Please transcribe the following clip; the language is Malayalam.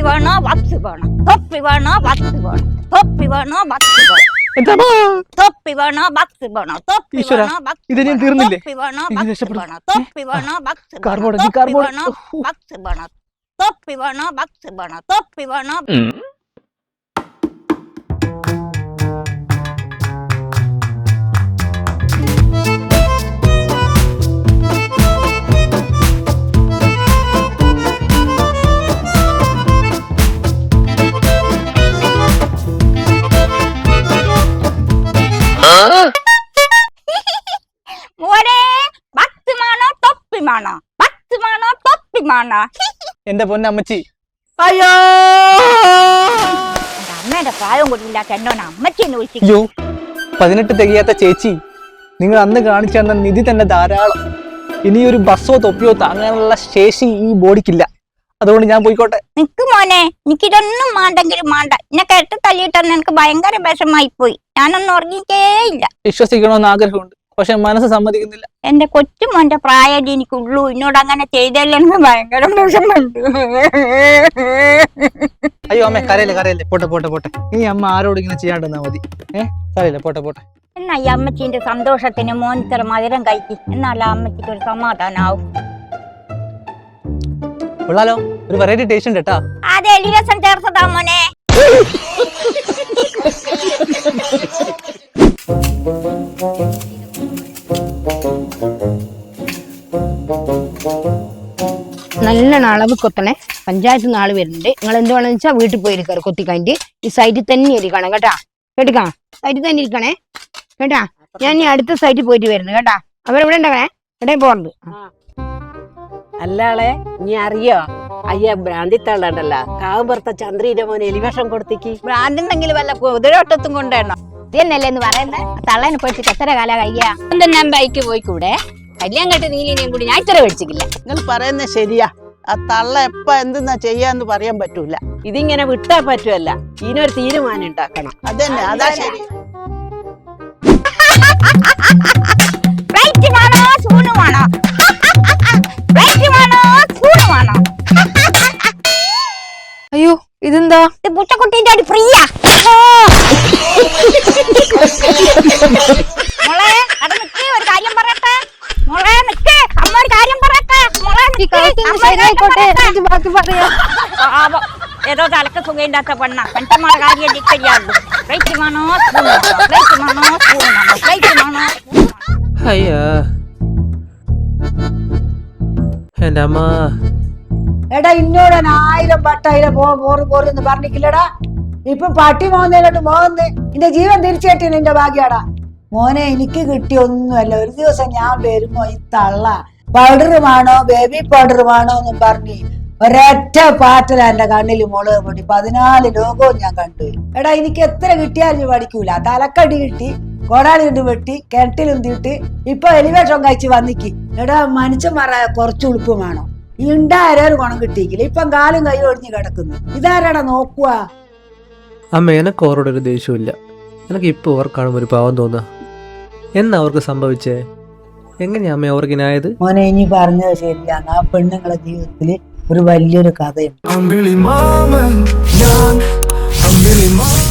തൊപ്പി വേണോ വക്സ് വേണം? തൊപ്പി വേണോ വക്സ് വേണം? തൊപ്പി വേണോ എന്താ തൊപ്പി വേണോ വക്സ് വേണോ? തൊപ്പി വേണോ ഇതിനിയും വേണോ, തീർന്നില്ലേ? തൊപ്പി വേണോ എങ്ങനെ വേണോ? തൊപ്പി വേണോ കാർബോർഡ്, കാർബോർഡ്. വക്സ് വേണോ? തൊപ്പി വേണോ വക്സ് വേണോ? തൊപ്പി വേണോ മോനെ ഭക്തിമാണോ തൊപ്പിമാണോ ഭക്തിമാണോ തൊപ്പിമാണോ എന്റെ പൊന്നമ്മച്ചി. അയ്യോ! അമ്മയുടെ പ്രായം കൂടിയില്ലാത്ത എന്നോട് അമ്മച്ചെന്ന് വിളിച്ചു അയ്യോ പതിനെട്ട് തികയാത്ത ചേച്ചി. നിങ്ങൾ അന്ന് കാണിച്ചു തന്ന നിധി തന്നെ ധാരാളം. ഇനി ഒരു ബസ്സോ തൊപ്പിയോ താങ്ങാനുള്ള ശേഷി ഈ ബോഡിക്കില്ല. അതുകൊണ്ട് ഞാൻ പോയിക്കോട്ടെ. നിക്ക് മോനെ എനിക്കിതൊന്നും മാണ്ടെങ്കിലും മാണ്ട. എന്നെ കേട്ട് തല്ലിയിട്ടെന്ന് എനിക്ക് ഭയങ്കര വിഷമായി പോയി ഞാനൊന്നും ഉറങ്ങിയിട്ടേ ഇല്ല വിശ്വസിക്കണമെന്ന് ആഗ്രഹമുണ്ട്. പക്ഷെ മനസ്സ് സമ്മതിക്കുന്നില്ല. എന്റെ കൊച്ചു മോന്റെ പ്രായം എനിക്കുള്ളൂ. എന്നോട് അങ്ങനെ ചെയ്തല്ലേ എനിക്ക് ഭയങ്കര വിഷമുണ്ട് അയ്യോ അമ്മ കരയില്ലേ കരയില്ലേ. പോട്ടെ പോട്ടെ പോട്ടെ. ഇനി അമ്മ ആരോട് ഇങ്ങനെ ചെയ്യാണ്ടെന്നാ മതി. ഏഹ് കരയില്ലേ പോട്ടെ പോട്ടെ. എന്നാ ഈ അമ്മച്ചിന്റെ സന്തോഷത്തിന് മോനിത്ര മധുരം കഴിക്കും. എന്നാലും അമ്മച്ചിക്ക് ഒരു സമാധാനാവും. കൊള്ളാലോ. ഒരു വെറൈറ്റി ടേസ്റ്റ് ഉണ്ട് കേട്ടാ. അതെ എലിരസം ചേർത്തതാ മോനെ. നല്ലോണം അളവ് കൊത്തണേ. പഞ്ചായത്ത് നാൾ വരുന്നുണ്ട്. നിങ്ങൾ എന്ത് വേണമെന്ന് വെച്ചാൽ വീട്ടിൽ പോയി ഇരിക്കാറ് കൊത്തിക്കാന്റെ ഈ സൈറ്റിൽ തന്നെ ഇരിക്കണം കേട്ടാ. കേട്ടിക്കാ സൈറ്റിൽ തന്നെ ഇരിക്കണേ. കേട്ടാ. ഞാൻ ഇനി അടുത്ത സൈറ്റിൽ പോയിട്ട് വരുന്നു കേട്ടാ. അവരെവിടെ ഉണ്ടാവേ എവിടെയും പോകുന്നത് അല്ലാളെ നീ അറിയോ? അയ്യ ഭ്രാന്തിത്തള്ളണ്ടല്ല. കാവുമ്പുറത്തെ ചന്ദ്രീന്റെ മോന് എലിവേഷം കൊടുത്തേക്ക്. ബ്രാൻഡുണ്ടെങ്കിൽ വല്ല കുതിരോട്ടത്തും കൊണ്ടുവരണം? ഇതന്നല്ലേ എന്ന് പറയുന്നത്? തള്ളനെ പോയിട്ട് എത്ര കാല കഴിയാ? ഞാൻ ബൈക്ക് കൂടെ കല്യാണം കെട്ട് നീലിനെയും കൂടി ഞാൻ ഇത്ര മേടിച്ചിട്ടില്ല നിങ്ങൾ പറയുന്നത് ശരിയാ. ആ തള്ള എപ്പ എന്തെന്നാ ചെയ്യാന്ന് പറയാൻ പറ്റൂല. ഇതിങ്ങനെ വിട്ടാ പറ്റുമല്ല ഇതിനൊരു തീരുമാനം ഉണ്ടാക്കണം. അതന്നെ അതാ ശരി. ഇതെന്താ? ഇത് പുട്ടക്കുട്ടീന്റെ അടി പ്രിയ മോളെ അത് നിക്ക് ഒരു കാര്യം പറയട്ടെ. മോളെ നിക്ക്. അമ്മ ഒരു കാര്യം പറയട്ടെ. മോളെ നിക്ക്, അമ്മ ഒരു കാര്യം പറയട്ടെ. ബാക്കി പറയാം. പാവം. ഏതോ തലക്ക് സുഖയില്ലാത്ത പെണ്ണ. പെൺമാരുടെ കാര്യം ഡിക്കറിയാറുള്ളൂ റൈറ്റ് വേണോ? സ്പൂൺ വേണോ? റൈറ്റ് വേണോ? സ്പൂൺ വേണോ? റൈറ്റ് വേണോ? അയ്യാ. അമ്മ. എടാ ഇന്നോട് ആയിരം പട്ടായിരം പോ പോറ് പോറെന്ന് പറഞ്ഞിട്ടില്ലടാ. ഇപ്പൊ പട്ടി മോന്നേലോട്ട് മോന്ന് നിന്റെ ജീവൻ തിരിച്ചേട്ടി നിന്റെ ഭാഗ്യാടാ. മോനെ എനിക്ക് കിട്ടിയൊന്നുമല്ല. ഒരു ദിവസം ഞാൻ വരുമ്പോ ഈ തള്ള പൗഡർ വേണോ ബേബി പൗഡർ വേണോ എന്നും പറഞ്ഞ് ഒരൊറ്റ പാറ്റല എന്റെ കണ്ണിൽ മുളക് പൊട്ടി. പതിനാല് ലോകവും ഞാൻ കണ്ടു. എടാ എനിക്ക് എത്ര കിട്ടിയാലും പഠിക്കൂല. തലക്കടി കിട്ടി കോടാലി കൊണ്ട് വെട്ടി കിണറ്റിലുന്തിട്ട് ഇപ്പൊ എലിവേഷം കഴിച്ച് വന്നിക്ക്. എടാ മനുഷ്യന്മാരായ കുറച്ച് ഉളുപ്പ് വേണം. ഉണ്ടായാലും ഒരു ഗുണം കിട്ടിയിക്കില്ല. ഇപ്പം കാലും കൈ ഒടിഞ്ഞ് കിടക്കുന്നു. ഇതാരാടാ നോക്കുക? അമ്മ എനക്ക് ഒരു ദേഷ്യമില്ല എനിക്ക് ഇപ്പോൾ ഓർ ഒരു പാവം തോന്നുക എന്നാ അവർക്ക് സംഭവിച്ചേ? എങ്ങനെയാ അമ്മ ഓർക്കിനായത്? മോനെ ഇനി പറഞ്ഞത് ശരിയാണ് ആ പെണ്ണുങ്ങളെ ജീവിതത്തിൽ ഒരു വലിയൊരു കഥയുണ്ട്. അമ്പിളി മാമൻ ഞാൻ അമ്പിളി മാമൻ